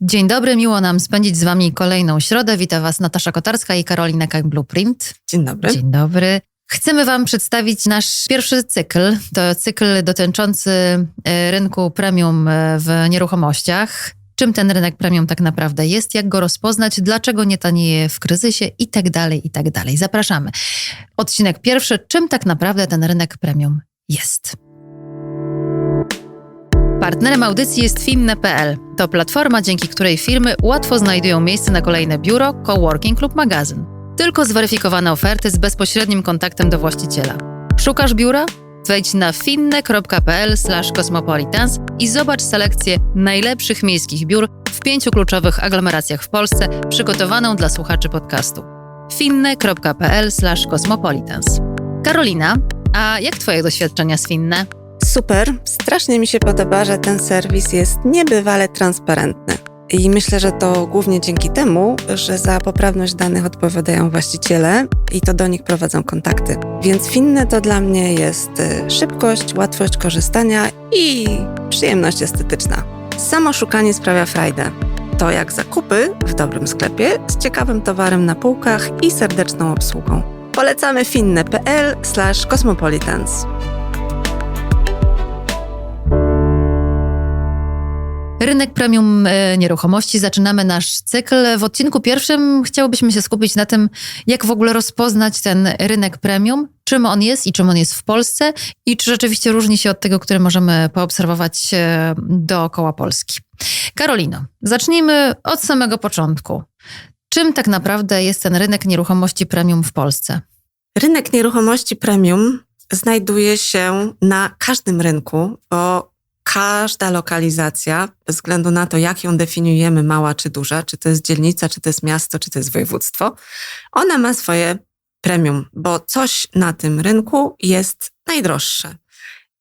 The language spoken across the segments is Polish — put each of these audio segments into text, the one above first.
Dzień dobry, miło nam spędzić z Wami kolejną środę. Witam Was Natasza Kotarska i Karolina Kak Blueprint. Dzień dobry. Dzień dobry. Chcemy Wam przedstawić nasz pierwszy cykl. To cykl dotyczący e, rynku premium e, w nieruchomościach. Czym ten rynek premium tak naprawdę jest, jak go rozpoznać, dlaczego nie tanieje w kryzysie i tak dalej, i tak dalej. Zapraszamy. Odcinek pierwszy. Czym tak naprawdę ten rynek premium jest? Partnerem audycji jest Finne.pl. To platforma, dzięki której firmy łatwo znajdują miejsce na kolejne biuro, coworking lub magazyn. Tylko zweryfikowane oferty z bezpośrednim kontaktem do właściciela. Szukasz biura? Wejdź na finne.pl cosmopolitans i zobacz selekcję najlepszych miejskich biur w pięciu kluczowych aglomeracjach w Polsce, przygotowaną dla słuchaczy podcastu. finne.pl cosmopolitans. Karolina, a jak Twoje doświadczenia z Finne? Super. Strasznie mi się podoba, że ten serwis jest niebywale transparentny. I myślę, że to głównie dzięki temu, że za poprawność danych odpowiadają właściciele i to do nich prowadzą kontakty. Więc finne to dla mnie jest y, szybkość, łatwość korzystania i przyjemność estetyczna. Samo szukanie sprawia frajdę. To jak zakupy w dobrym sklepie z ciekawym towarem na półkach i serdeczną obsługą. Polecamy finne.pl/cosmopolitans. Rynek premium e, nieruchomości. Zaczynamy nasz cykl. W odcinku pierwszym chciałobyśmy się skupić na tym, jak w ogóle rozpoznać ten rynek premium, czym on jest i czym on jest w Polsce i czy rzeczywiście różni się od tego, który możemy poobserwować e, dookoła Polski. Karolino, zacznijmy od samego początku. Czym tak naprawdę jest ten rynek nieruchomości premium w Polsce? Rynek nieruchomości premium znajduje się na każdym rynku, bo każda lokalizacja, bez względu na to, jak ją definiujemy, mała czy duża, czy to jest dzielnica, czy to jest miasto, czy to jest województwo, ona ma swoje premium, bo coś na tym rynku jest najdroższe.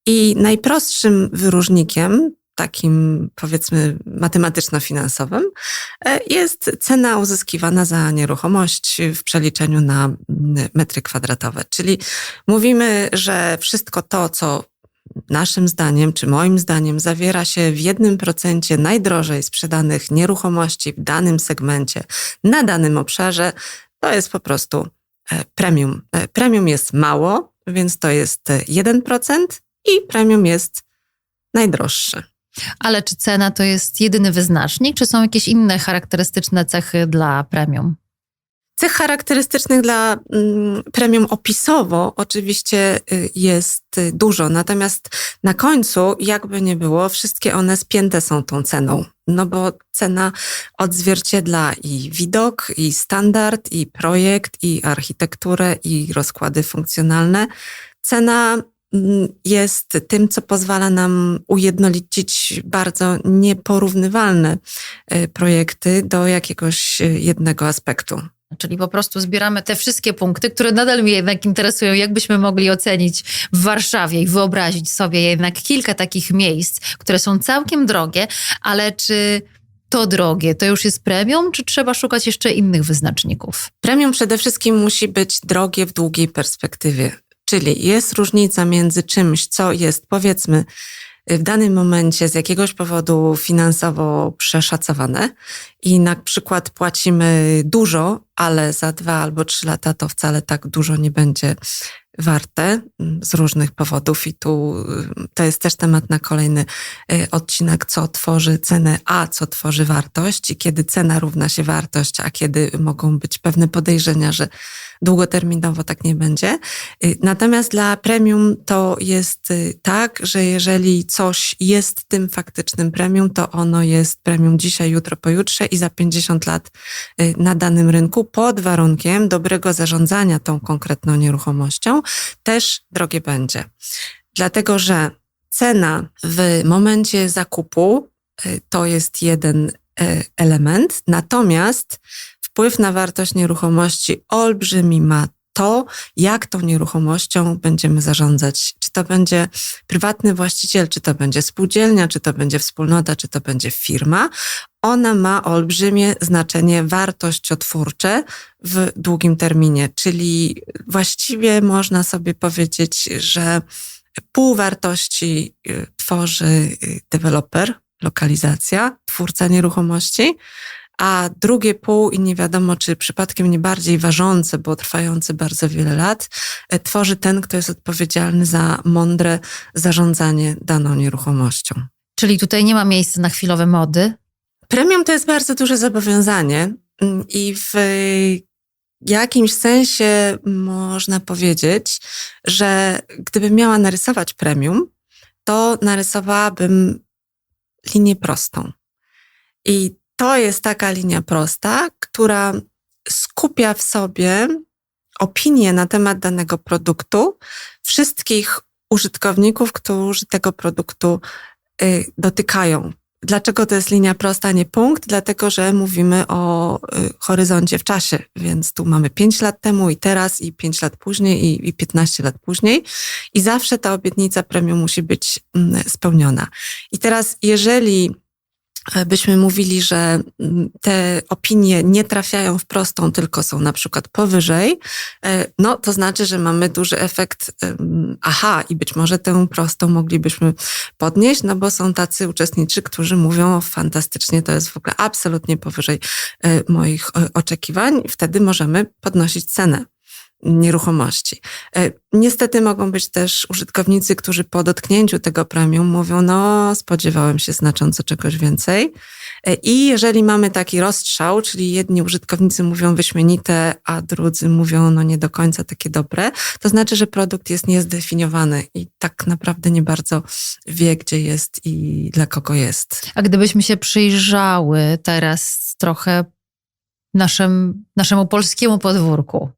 I najprostszym wyróżnikiem, takim powiedzmy matematyczno-finansowym, e, jest cena uzyskiwana za nieruchomość w przeliczeniu na metry kwadratowe. Czyli mówimy, że wszystko to, co naszym zdaniem, czy moim zdaniem, zawiera się w jednym procencie najdrożej sprzedanych nieruchomości w danym segmencie, na danym obszarze, to jest po prostu e, premium. E, premium jest mało, więc to jest 1% i premium jest najdroższe. Ale czy cena to jest jedyny wyznacznik, czy są jakieś inne charakterystyczne cechy dla premium? Cech charakterystycznych dla mm, premium opisowo oczywiście y, jest dużo, natomiast na końcu, jakby nie było, wszystkie one spięte są tą ceną. No bo cena odzwierciedla i widok, i standard, i projekt, i architekturę, i rozkłady funkcjonalne. Cena mm, jest tym, co pozwala nam ujednolicić bardzo nieporównywalne y, projekty do jakiegoś y, jednego aspektu. Czyli po prostu zbieramy te wszystkie punkty, które nadal mnie jednak interesują, jakbyśmy mogli ocenić w Warszawie i wyobrazić sobie jednak kilka takich miejsc, które są całkiem drogie, ale czy to drogie to już jest premium, czy trzeba szukać jeszcze innych wyznaczników? Premium przede wszystkim musi być drogie w długiej perspektywie. Czyli jest różnica między czymś, co jest powiedzmy w danym momencie z jakiegoś powodu finansowo przeszacowane i na przykład płacimy dużo, ale za dwa albo trzy lata to wcale tak dużo nie będzie warte mm, z różnych powodów i tu y, to jest też temat na kolejny y, odcinek, co tworzy cenę, a co tworzy wartość i kiedy cena równa się wartość, a kiedy mogą być pewne podejrzenia, że długoterminowo tak nie będzie. Y, natomiast dla premium to jest tak, że jeżeli coś jest tym faktycznym premium, to ono jest premium dzisiaj, jutro, pojutrze i za 50 lat na danym rynku pod warunkiem dobrego zarządzania tą konkretną nieruchomością też drogie będzie. Dlatego, że cena w momencie zakupu y, to jest jeden y, element, natomiast wpływ na wartość nieruchomości olbrzymi ma to, jak tą nieruchomością będziemy zarządzać. Czy to będzie prywatny właściciel, czy to będzie spółdzielnia, czy to będzie wspólnota, czy to będzie firma. Ona ma olbrzymie znaczenie wartościotwórcze w długim terminie, czyli właściwie można sobie powiedzieć, że pół wartości y, tworzy y, deweloper, lokalizacja, twórca nieruchomości, a drugie pół i nie wiadomo, czy przypadkiem nie bardziej ważące, bo trwające bardzo wiele lat, e, tworzy ten, kto jest odpowiedzialny za mądre zarządzanie daną nieruchomością. Czyli tutaj nie ma miejsca na chwilowe mody. Premium to jest bardzo duże zobowiązanie mm, i w jakimś sensie można powiedzieć, że gdybym miała narysować premium, to narysowałabym linię prostą. I to jest taka linia prosta, która skupia w sobie opinię na temat danego produktu wszystkich użytkowników, którzy tego produktu y, dotykają. Dlaczego to jest linia prosta, nie punkt? Dlatego, że mówimy o y, horyzoncie w czasie, więc tu mamy 5 lat temu i teraz, i 5 lat później, i, i 15 lat później. I zawsze ta obietnica premium musi być mm, spełniona. I teraz, jeżeli byśmy mówili, że mm, te opinie nie trafiają w prostą, tylko są na przykład powyżej, e, no to znaczy, że mamy duży efekt aha i być może tę prostą moglibyśmy podnieść, no bo są tacy uczestnicy, którzy mówią fantastycznie, to jest w ogóle absolutnie powyżej e, moich e, oczekiwań. Wtedy możemy podnosić cenę nieruchomości. E, Niestety mogą być też użytkownicy, którzy po dotknięciu tego premium mówią, no spodziewałem się znacząco czegoś więcej. E, I jeżeli mamy taki rozstrzał, czyli jedni użytkownicy mówią wyśmienite, a drudzy mówią no nie do końca takie dobre, to znaczy, że produkt jest niezdefiniowany i tak naprawdę nie bardzo wie, gdzie jest i dla kogo jest. A gdybyśmy się przyjrzały teraz trochę naszym, naszemu polskiemu podwórku,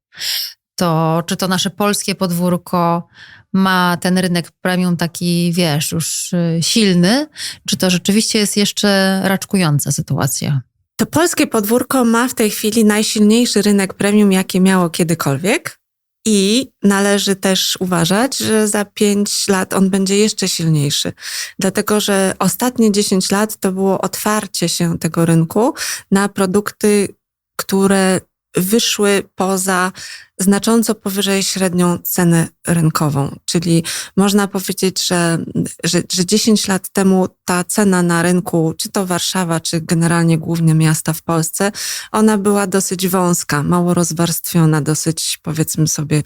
to czy to nasze polskie podwórko ma ten rynek premium taki, wiesz, już y, silny, czy to rzeczywiście jest jeszcze raczkująca sytuacja? To polskie podwórko ma w tej chwili najsilniejszy rynek premium, jaki miało kiedykolwiek. I należy też uważać, że za pięć lat on będzie jeszcze silniejszy, dlatego że ostatnie 10 lat to było otwarcie się tego rynku na produkty, które wyszły poza znacząco powyżej średnią cenę rynkową. Czyli można powiedzieć, że, że, że 10 lat temu ta cena na rynku, czy to Warszawa, czy generalnie główne miasta w Polsce, ona była dosyć wąska, mało rozwarstwiona, dosyć powiedzmy sobie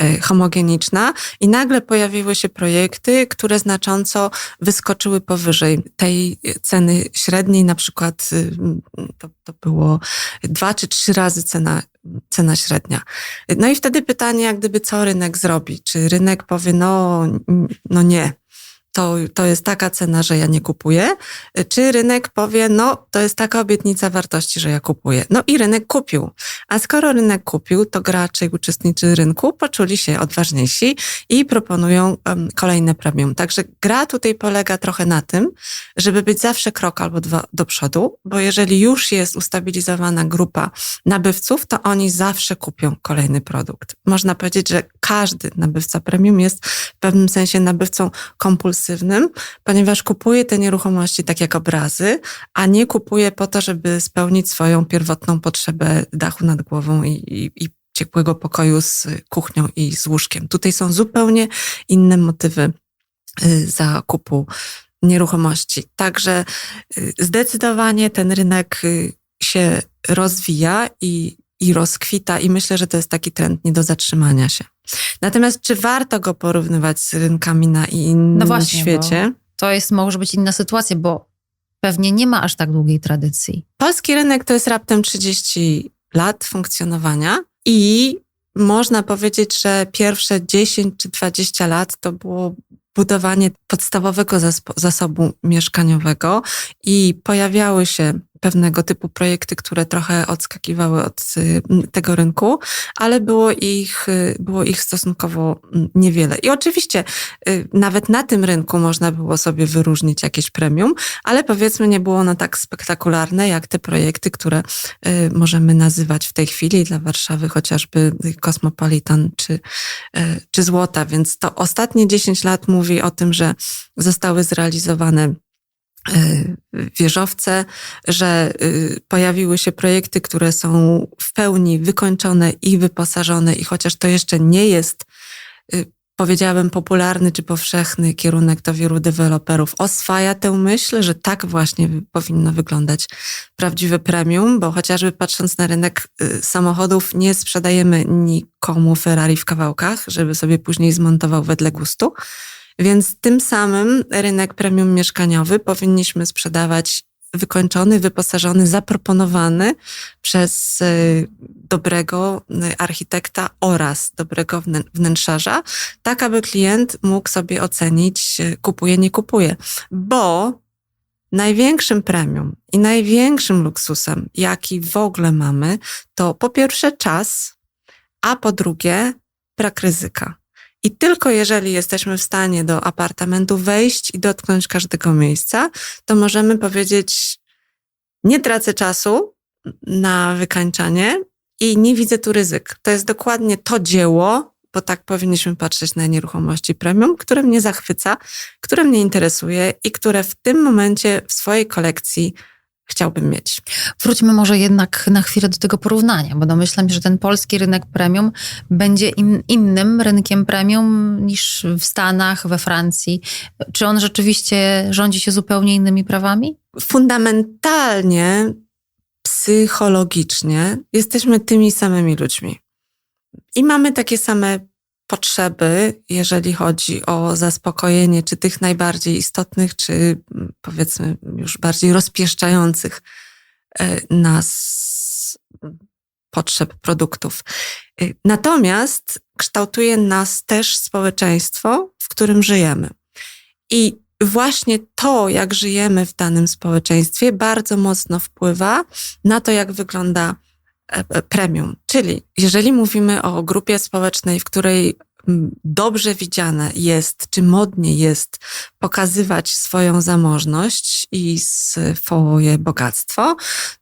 e, homogeniczna i nagle pojawiły się projekty, które znacząco wyskoczyły powyżej tej ceny średniej, na przykład y, to, to było dwa czy trzy razy cena cena średnia. No i wtedy pytanie, jak gdyby co rynek zrobi? Czy rynek powie, no, no nie, to, to jest taka cena, że ja nie kupuję, czy rynek powie, no to jest taka obietnica wartości, że ja kupuję. No i rynek kupił. A skoro rynek kupił, to gracze i uczestnicy rynku poczuli się odważniejsi i proponują um, kolejne premium. Także gra tutaj polega trochę na tym, żeby być zawsze krok albo dwa do przodu, bo jeżeli już jest ustabilizowana grupa nabywców, to oni zawsze kupią kolejny produkt. Można powiedzieć, że każdy nabywca premium jest w pewnym sensie nabywcą kompulsywnym ponieważ kupuje te nieruchomości tak jak obrazy, a nie kupuje po to, żeby spełnić swoją pierwotną potrzebę dachu nad głową i, i, i ciepłego pokoju z kuchnią i z łóżkiem. Tutaj są zupełnie inne motywy y, zakupu nieruchomości. Także y, zdecydowanie ten rynek y, się rozwija i, i rozkwita, i myślę, że to jest taki trend nie do zatrzymania się. Natomiast czy warto go porównywać z rynkami na innym No właśnie, świecie? To jest, może być inna sytuacja, bo pewnie nie ma aż tak długiej tradycji. Polski rynek to jest raptem 30 lat funkcjonowania i można powiedzieć, że pierwsze 10 czy 20 lat to było budowanie podstawowego zasobu mieszkaniowego i pojawiały się pewnego typu projekty, które trochę odskakiwały od y, tego rynku, ale było ich, y, było ich stosunkowo niewiele. I oczywiście y, nawet na tym rynku można było sobie wyróżnić jakieś premium, ale powiedzmy nie było ono tak spektakularne jak te projekty, które możemy nazywać w tej chwili dla Warszawy chociażby Cosmopolitan czy, czy Złota. Więc to ostatnie 10 lat mówi o tym, że zostały zrealizowane wieżowce, że y, pojawiły się projekty, które są w pełni wykończone i wyposażone, i chociaż to jeszcze nie jest y, powiedziałabym, popularny czy powszechny kierunek to wielu deweloperów oswaja tę myśl, że tak właśnie powinno wyglądać prawdziwe premium, bo chociażby patrząc na rynek y, samochodów, nie sprzedajemy nikomu Ferrari w kawałkach, żeby sobie później zmontował wedle gustu. Więc tym samym rynek premium mieszkaniowy powinniśmy sprzedawać wykończony, wyposażony, zaproponowany przez y, dobrego y, architekta oraz dobrego wnętrzarza, tak aby klient mógł sobie ocenić, y, kupuje, nie kupuje. Bo największym premium i największym luksusem, jaki w ogóle mamy, to po pierwsze czas, a po drugie brak ryzyka. I tylko jeżeli jesteśmy w stanie do apartamentu wejść i dotknąć każdego miejsca, to możemy powiedzieć: Nie tracę czasu na wykańczanie i nie widzę tu ryzyk. To jest dokładnie to dzieło, bo tak powinniśmy patrzeć na nieruchomości premium, które mnie zachwyca, które mnie interesuje i które w tym momencie w swojej kolekcji chciałbym mieć. Wróćmy może jednak na chwilę do tego porównania, bo domyślam się, że ten polski rynek premium będzie in, innym rynkiem premium niż w Stanach, we Francji. Czy on rzeczywiście rządzi się zupełnie innymi prawami? Fundamentalnie, psychologicznie jesteśmy tymi samymi ludźmi. I mamy takie same potrzeby, jeżeli chodzi o zaspokojenie czy tych najbardziej istotnych, czy mm, powiedzmy już bardziej rozpieszczających e, nas potrzeb produktów. E, natomiast kształtuje nas też społeczeństwo, w którym żyjemy. I właśnie to, jak żyjemy w danym społeczeństwie, bardzo mocno wpływa na to, jak wygląda premium. Czyli jeżeli mówimy o grupie społecznej, w której dobrze widziane jest, czy modnie jest pokazywać swoją zamożność i swoje bogactwo,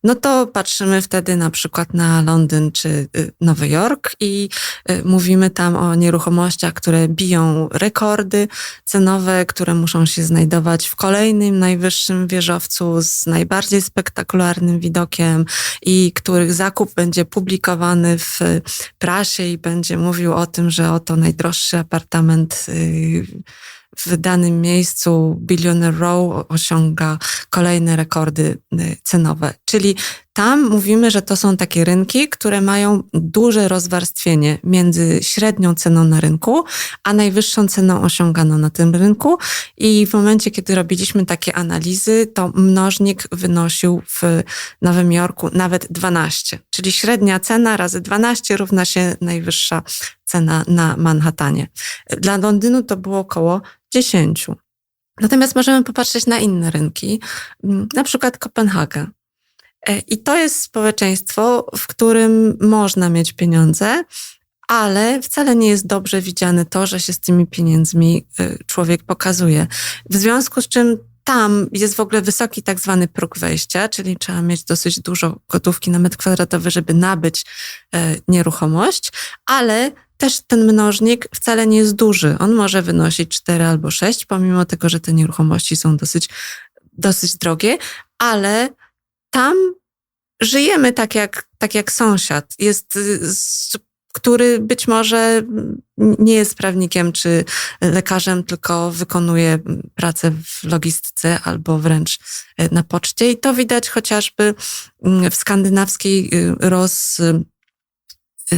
no to patrzymy wtedy na przykład na Londyn czy y, Nowy Jork i y, mówimy tam o nieruchomościach, które biją rekordy cenowe, które muszą się znajdować w kolejnym najwyższym wieżowcu z najbardziej spektakularnym widokiem i których zakup będzie publikowany w prasie i będzie mówił o tym, że oto naj najdroższy apartament y, w danym miejscu Billionaire Row osiąga kolejne rekordy y, cenowe. Czyli tam mówimy, że to są takie rynki, które mają duże rozwarstwienie między średnią ceną na rynku, a najwyższą ceną osiąganą na tym rynku. I w momencie, kiedy robiliśmy takie analizy, to mnożnik wynosił w Nowym Jorku nawet 12. Czyli średnia cena razy 12 równa się najwyższa cena na Manhattanie. Dla Londynu to było około 10. Natomiast możemy popatrzeć na inne rynki, na przykład Kopenhagę. E, I to jest społeczeństwo, w którym można mieć pieniądze, ale wcale nie jest dobrze widziane to, że się z tymi pieniędzmi e, człowiek pokazuje. W związku z czym tam jest w ogóle wysoki tak zwany próg wejścia, czyli trzeba mieć dosyć dużo gotówki na metr kwadratowy, żeby nabyć e, nieruchomość, ale też ten mnożnik wcale nie jest duży. On może wynosić 4 albo 6, pomimo tego, że te nieruchomości są dosyć, dosyć drogie, ale tam żyjemy tak jak, tak jak sąsiad. Jest który być może nie jest prawnikiem czy lekarzem, tylko wykonuje pracę w logistyce albo wręcz na poczcie. I to widać chociażby w skandynawskiej roz,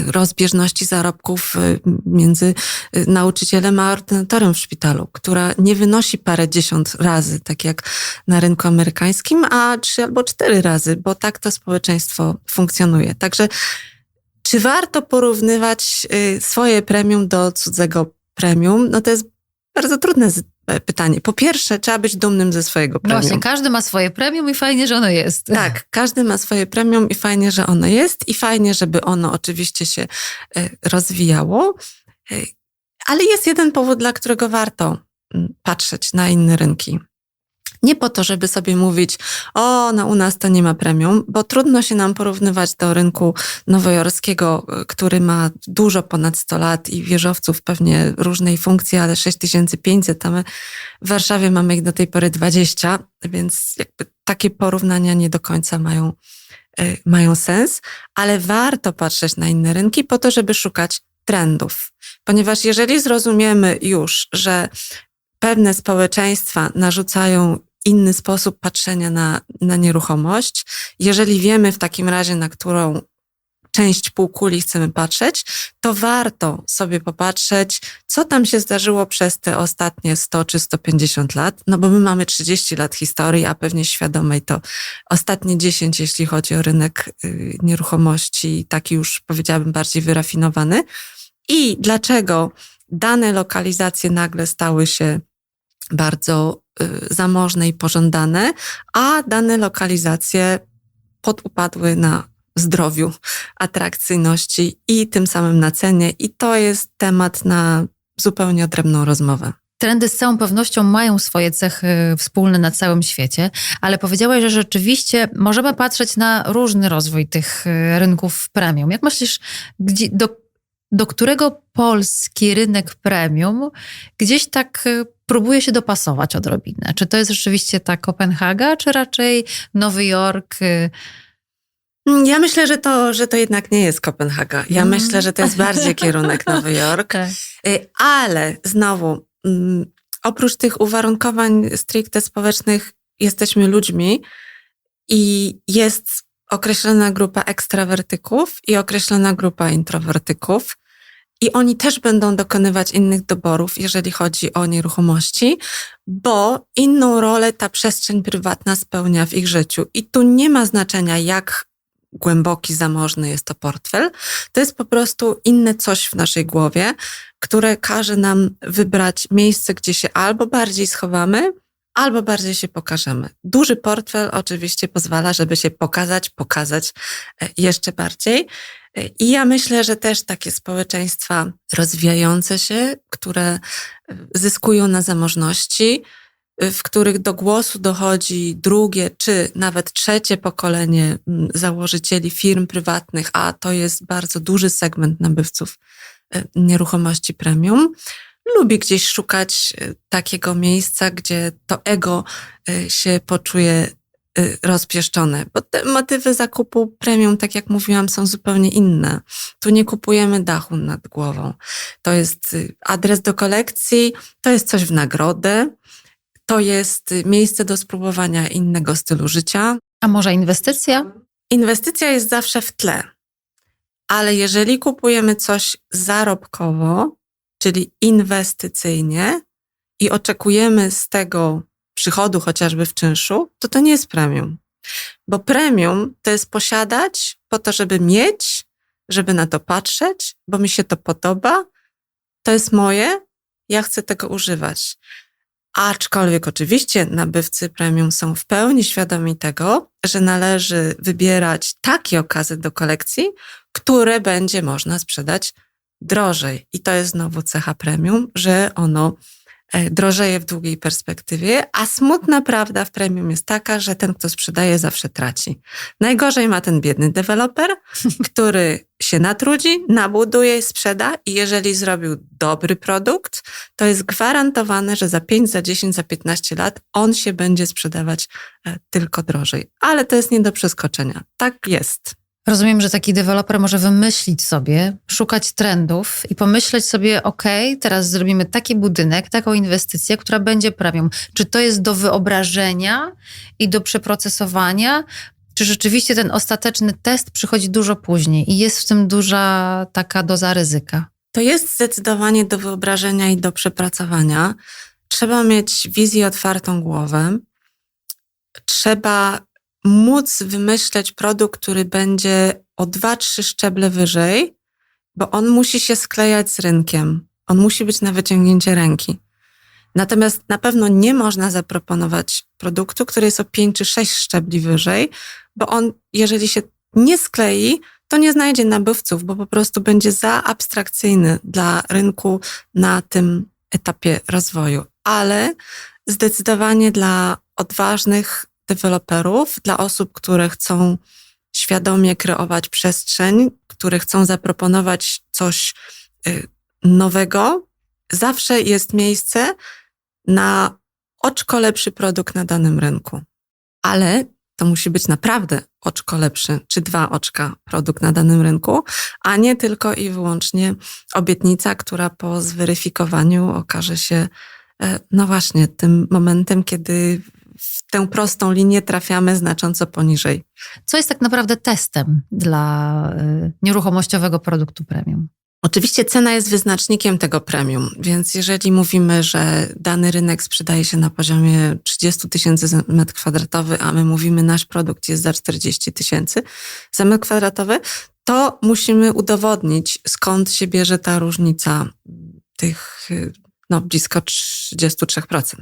rozbieżności zarobków y, między y, nauczycielem a ordynatorem w szpitalu, która nie wynosi parę dziesiąt razy, tak jak na rynku amerykańskim, a trzy albo cztery razy, bo tak to społeczeństwo funkcjonuje. Także czy warto porównywać y, swoje premium do cudzego premium? No to jest bardzo trudne pytanie. Po pierwsze, trzeba być dumnym ze swojego premium. No właśnie, każdy ma swoje premium i fajnie, że ono jest. Tak, każdy ma swoje premium i fajnie, że ono jest i fajnie, żeby ono oczywiście się e, rozwijało. E, ale jest jeden powód, dla którego warto mm, patrzeć na inne rynki. Nie po to, żeby sobie mówić, o, no u nas to nie ma premium, bo trudno się nam porównywać do rynku nowojorskiego, który ma dużo ponad 100 lat i wieżowców pewnie różnej funkcji, ale 6500, a my w Warszawie mamy ich do tej pory 20, więc jakby takie porównania nie do końca mają, y, mają sens, ale warto patrzeć na inne rynki po to, żeby szukać trendów. Ponieważ jeżeli zrozumiemy już, że pewne społeczeństwa narzucają inny sposób patrzenia na, na nieruchomość, jeżeli wiemy w takim razie, na którą część półkuli chcemy patrzeć, to warto sobie popatrzeć, co tam się zdarzyło przez te ostatnie 100 czy 150 lat, no bo my mamy 30 lat historii, a pewnie świadomej to ostatnie 10, jeśli chodzi o rynek y, nieruchomości, taki już powiedziałabym bardziej wyrafinowany. I dlaczego dane lokalizacje nagle stały się bardzo zamożne i pożądane, a dane lokalizacje podupadły na zdrowiu, atrakcyjności i tym samym na cenie. I to jest temat na zupełnie odrębną rozmowę. Trendy z całą pewnością mają swoje cechy wspólne na całym świecie, ale powiedziałaś, że rzeczywiście możemy patrzeć na różny rozwój tych y, rynków premium. Jak myślisz, gdzie, do, do którego polski rynek premium gdzieś tak y, próbuje się dopasować odrobinę? Czy to jest rzeczywiście ta Kopenhaga, czy raczej Nowy Jork? y, Ja myślę, że to, że to jednak nie jest Kopenhaga. Ja Mm. myślę, że to jest bardziej kierunek Nowy Jork. Tak. Y, Ale znowu, mm, oprócz tych uwarunkowań stricte społecznych, jesteśmy ludźmi i jest określona grupa ekstrawertyków i określona grupa introwertyków. I oni też będą dokonywać innych doborów, jeżeli chodzi o nieruchomości, bo inną rolę ta przestrzeń prywatna spełnia w ich życiu. I tu nie ma znaczenia, jak głęboki, zamożny jest to portfel. To jest po prostu inne coś w naszej głowie, które każe nam wybrać miejsce, gdzie się albo bardziej schowamy, albo bardziej się pokażemy. Duży portfel oczywiście pozwala, żeby się pokazać, pokazać e, jeszcze bardziej. I ja myślę, że też takie społeczeństwa rozwijające się, które e, zyskują na zamożności, e, w których do głosu dochodzi drugie czy nawet trzecie pokolenie założycieli firm prywatnych, a to jest bardzo duży segment nabywców e, nieruchomości premium, lubi gdzieś szukać takiego miejsca, gdzie to ego się poczuje rozpieszczone, bo te motywy zakupu premium, tak jak mówiłam, są zupełnie inne. Tu nie kupujemy dachu nad głową. To jest y, adres do kolekcji, to jest coś w nagrodę, to jest y, miejsce do spróbowania innego stylu życia. A może inwestycja? Inwestycja jest zawsze w tle, ale jeżeli kupujemy coś zarobkowo, czyli inwestycyjnie i oczekujemy z tego przychodu chociażby w czynszu, to to nie jest premium. Bo premium to jest posiadać po to, żeby mieć, żeby na to patrzeć, bo mi się to podoba, to jest moje, ja chcę tego używać. Aczkolwiek oczywiście nabywcy premium są w pełni świadomi tego, że należy wybierać takie okazy do kolekcji, które będzie można sprzedać drożej. I to jest znowu cecha premium, że ono drożeje w długiej perspektywie, a smutna prawda w premium jest taka, że ten, kto sprzedaje, zawsze traci. Najgorzej ma ten biedny deweloper, który się natrudzi, nabuduje i sprzeda i jeżeli zrobił dobry produkt, to jest gwarantowane, że za 5, za 10, za 15 lat on się będzie sprzedawać e, tylko drożej. Ale to jest nie do przeskoczenia. Tak jest. Rozumiem, że taki deweloper może wymyślić sobie, szukać trendów i pomyśleć sobie, ok, teraz zrobimy taki budynek, taką inwestycję, która będzie premium. Czy to jest do wyobrażenia i do przeprocesowania, czy rzeczywiście ten ostateczny test przychodzi dużo później i jest w tym duża taka doza ryzyka? To jest zdecydowanie do wyobrażenia i do przepracowania. Trzeba mieć wizję otwartą głowę. Trzeba móc wymyśleć produkt, który będzie o dwa, trzy szczeble wyżej, bo on musi się sklejać z rynkiem. On musi być na wyciągnięcie ręki. Natomiast na pewno nie można zaproponować produktu, który jest o pięć czy sześć szczebli wyżej, bo on, jeżeli się nie sklei, to nie znajdzie nabywców, bo po prostu będzie za abstrakcyjny dla rynku na tym etapie rozwoju. Ale zdecydowanie dla odważnych deweloperów, dla osób, które chcą świadomie kreować przestrzeń, które chcą zaproponować coś y, nowego, zawsze jest miejsce na oczko lepszy produkt na danym rynku. Ale to musi być naprawdę oczko lepszy, czy dwa oczka produkt na danym rynku, a nie tylko i wyłącznie obietnica, która po zweryfikowaniu okaże się, e, no właśnie, tym momentem, kiedy tę prostą linię trafiamy znacząco poniżej. Co jest tak naprawdę testem dla y, nieruchomościowego produktu premium? Oczywiście cena jest wyznacznikiem tego premium, więc jeżeli mówimy, że dany rynek sprzedaje się na poziomie 30 tysięcy za metr kwadratowy, a my mówimy, nasz produkt jest za 40 tysięcy za metr kwadratowy, to musimy udowodnić, skąd się bierze ta różnica tych y, no, blisko 33%.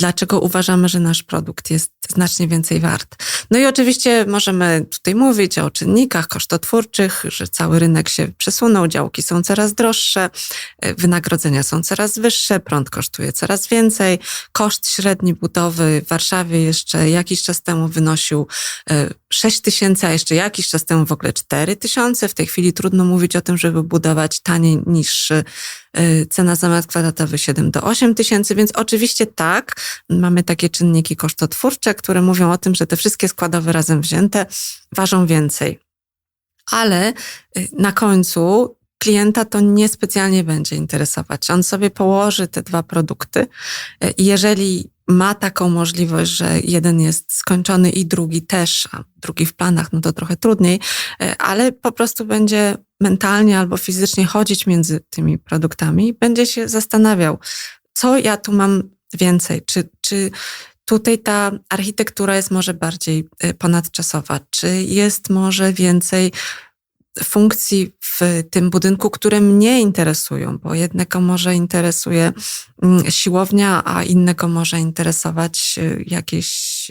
Dlaczego uważamy, że nasz produkt jest znacznie więcej wart? No i oczywiście możemy tutaj mówić o czynnikach kosztotwórczych, że cały rynek się przesunął, działki są coraz droższe, e, wynagrodzenia są coraz wyższe, prąd kosztuje coraz więcej. Koszt średni budowy w Warszawie jeszcze jakiś czas temu wynosił 6 tysięcy, a jeszcze jakiś czas temu w ogóle 4 tysiące. W tej chwili trudno mówić o tym, żeby budować taniej niż y, cena za metr kwadratowy 7 do 8 tysięcy, więc oczywiście tak, mamy takie czynniki kosztotwórcze, które mówią o tym, że te wszystkie składowe razem wzięte ważą więcej. Ale y, na końcu klienta to niespecjalnie będzie interesować. On sobie położy te dwa produkty y, i jeżeli ma taką możliwość, że jeden jest skończony i drugi też, a drugi w planach, no to trochę trudniej, e, ale po prostu będzie mentalnie albo fizycznie chodzić między tymi produktami, będzie się zastanawiał, co ja tu mam więcej, czy, czy tutaj ta architektura jest może bardziej e, ponadczasowa, czy jest może więcej funkcji w tym budynku, które mnie interesują, bo jednego może interesuje mm, siłownia, a innego może interesować y, jakieś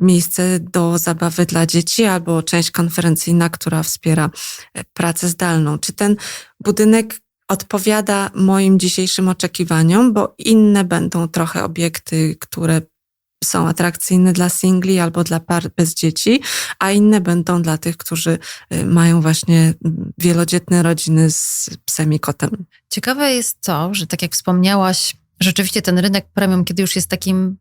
miejsce do zabawy dla dzieci albo część konferencyjna, która wspiera e, pracę zdalną. Czy ten budynek odpowiada moim dzisiejszym oczekiwaniom, bo inne będą trochę obiekty, które są atrakcyjne dla singli albo dla par bez dzieci, a inne będą dla tych, którzy y, mają właśnie wielodzietne rodziny z psem i kotem. Ciekawe jest to, że tak jak wspomniałaś, rzeczywiście ten rynek premium, kiedy już jest takim,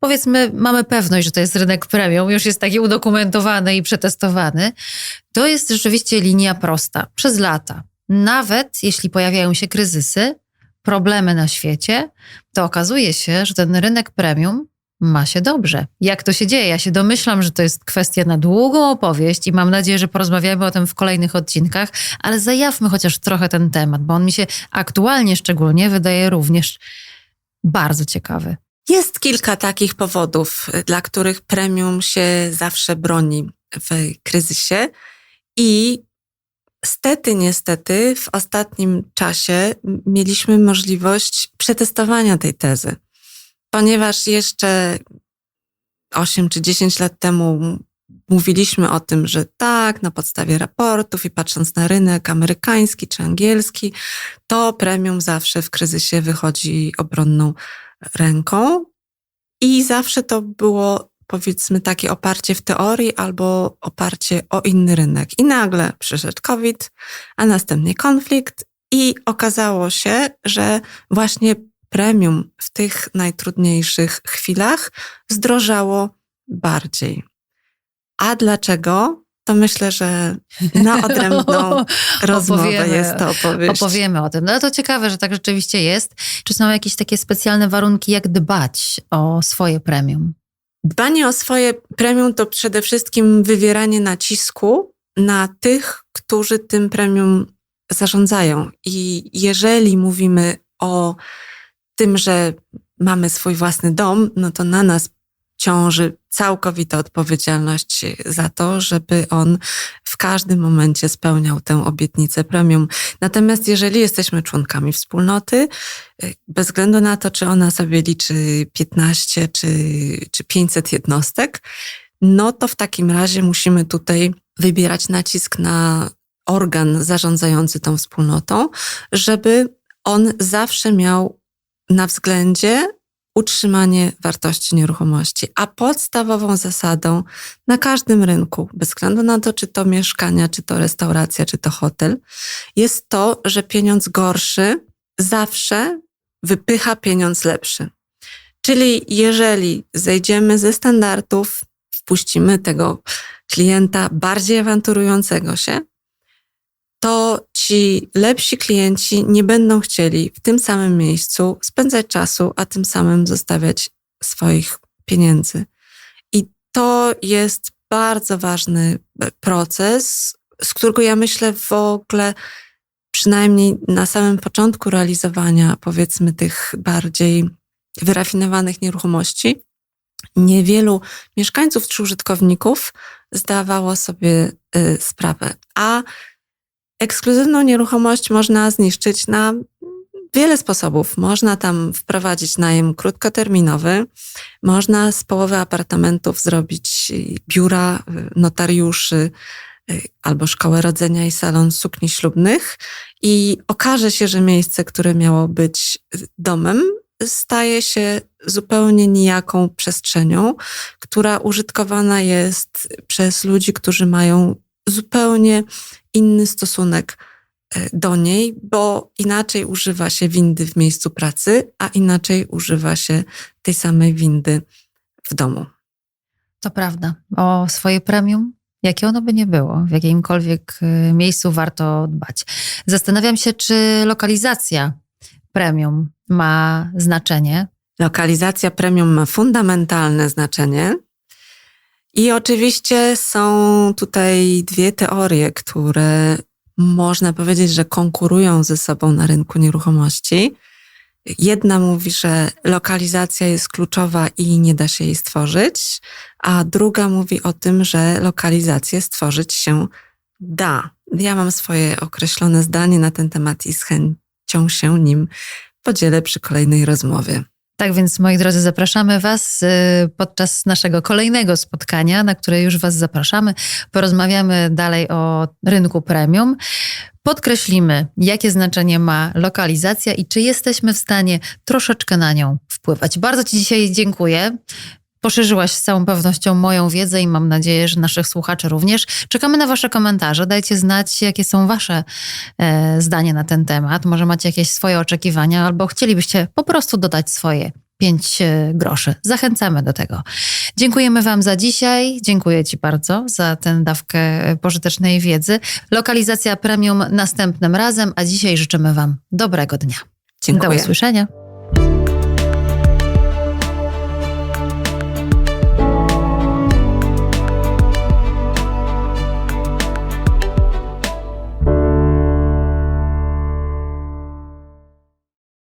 powiedzmy, mamy pewność, że to jest rynek premium, już jest taki udokumentowany i przetestowany, to jest rzeczywiście linia prosta przez lata. Nawet jeśli pojawiają się kryzysy, problemy na świecie, to okazuje się, że ten rynek premium ma się dobrze. Jak to się dzieje? Ja się domyślam, że to jest kwestia na długą opowieść i mam nadzieję, że porozmawiamy o tym w kolejnych odcinkach, ale zajawmy chociaż trochę ten temat, bo on mi się aktualnie szczególnie wydaje również bardzo ciekawy. Jest kilka takich powodów, dla których premium się zawsze broni w kryzysie i Stety, niestety, w ostatnim czasie mieliśmy możliwość przetestowania tej tezy ponieważ jeszcze 8 czy 10 lat temu mówiliśmy o tym, że tak, na podstawie raportów i patrząc na rynek amerykański czy angielski, to premium zawsze w kryzysie wychodzi obronną ręką i zawsze to było powiedzmy takie oparcie w teorii albo oparcie o inny rynek. I nagle przyszedł COVID, a następnie konflikt i okazało się, że właśnie premium w tych najtrudniejszych chwilach zdrożało bardziej. A dlaczego? To myślę, że na odrębną rozmowę opowiemy, jest to opowieść. Opowiemy o tym. No to ciekawe, że tak rzeczywiście jest. Czy są jakieś takie specjalne warunki, jak dbać o swoje premium? Dbanie o swoje premium to przede wszystkim wywieranie nacisku na tych, którzy tym premium zarządzają. I jeżeli mówimy o tym, że mamy swój własny dom, no to na nas ciąży całkowita odpowiedzialność za to, żeby on w każdym momencie spełniał tę obietnicę premium. Natomiast jeżeli jesteśmy członkami wspólnoty, bez względu na to, czy ona sobie liczy 15 czy, czy 500 jednostek, no to w takim razie musimy tutaj wybierać nacisk na organ zarządzający tą wspólnotą, żeby on zawsze miał na względzie utrzymanie wartości nieruchomości, a podstawową zasadą na każdym rynku, bez względu na to, czy to mieszkania, czy to restauracja, czy to hotel, jest to, że pieniądz gorszy zawsze wypycha pieniądz lepszy. Czyli jeżeli zejdziemy ze standardów wpuścimy tego klienta bardziej awanturującego się, to ci lepsi klienci nie będą chcieli w tym samym miejscu spędzać czasu, a tym samym zostawiać swoich pieniędzy. I to jest bardzo ważny e, proces, z którego ja myślę w ogóle, przynajmniej na samym początku realizowania, powiedzmy, tych bardziej wyrafinowanych nieruchomości, niewielu mieszkańców czy użytkowników zdawało sobie y, sprawę. A ekskluzywną nieruchomość można zniszczyć na wiele sposobów. Można tam wprowadzić najem krótkoterminowy, można z połowy apartamentów zrobić biura y, notariuszy y, albo szkołę rodzenia i salon sukni ślubnych i okaże się, że miejsce, które miało być domem, staje się zupełnie nijaką przestrzenią, która użytkowana jest przez ludzi, którzy mają zupełnie inny stosunek e, do niej, bo inaczej używa się windy w miejscu pracy, a inaczej używa się tej samej windy w domu. To prawda. O swoje premium, jakie ono by nie było, w jakimkolwiek y, miejscu warto dbać. Zastanawiam się, czy lokalizacja premium ma znaczenie. Lokalizacja premium ma fundamentalne znaczenie. I oczywiście są tutaj dwie teorie, które można powiedzieć, że konkurują ze sobą na rynku nieruchomości. Jedna mówi, że lokalizacja jest kluczowa i nie da się jej stworzyć, a druga mówi o tym, że lokalizację stworzyć się da. Ja mam swoje określone zdanie na ten temat i z chęcią się nim podzielę przy kolejnej rozmowie. Tak więc, moi drodzy, zapraszamy Was y, podczas naszego kolejnego spotkania, na które już Was zapraszamy. Porozmawiamy dalej o rynku premium. Podkreślimy, jakie znaczenie ma lokalizacja i czy jesteśmy w stanie troszeczkę na nią wpływać. Bardzo Ci dzisiaj dziękuję. Poszerzyłaś z całą pewnością moją wiedzę i mam nadzieję, że naszych słuchaczy również. Czekamy na Wasze komentarze. Dajcie znać, jakie są Wasze e, zdania na ten temat. Może macie jakieś swoje oczekiwania, albo chcielibyście po prostu dodać swoje pięć e, groszy. Zachęcamy do tego. Dziękujemy Wam za dzisiaj. Dziękuję Ci bardzo za tę dawkę e, pożytecznej wiedzy. Lokalizacja premium następnym razem, a dzisiaj życzymy Wam dobrego dnia. Dziękuję. Do usłyszenia.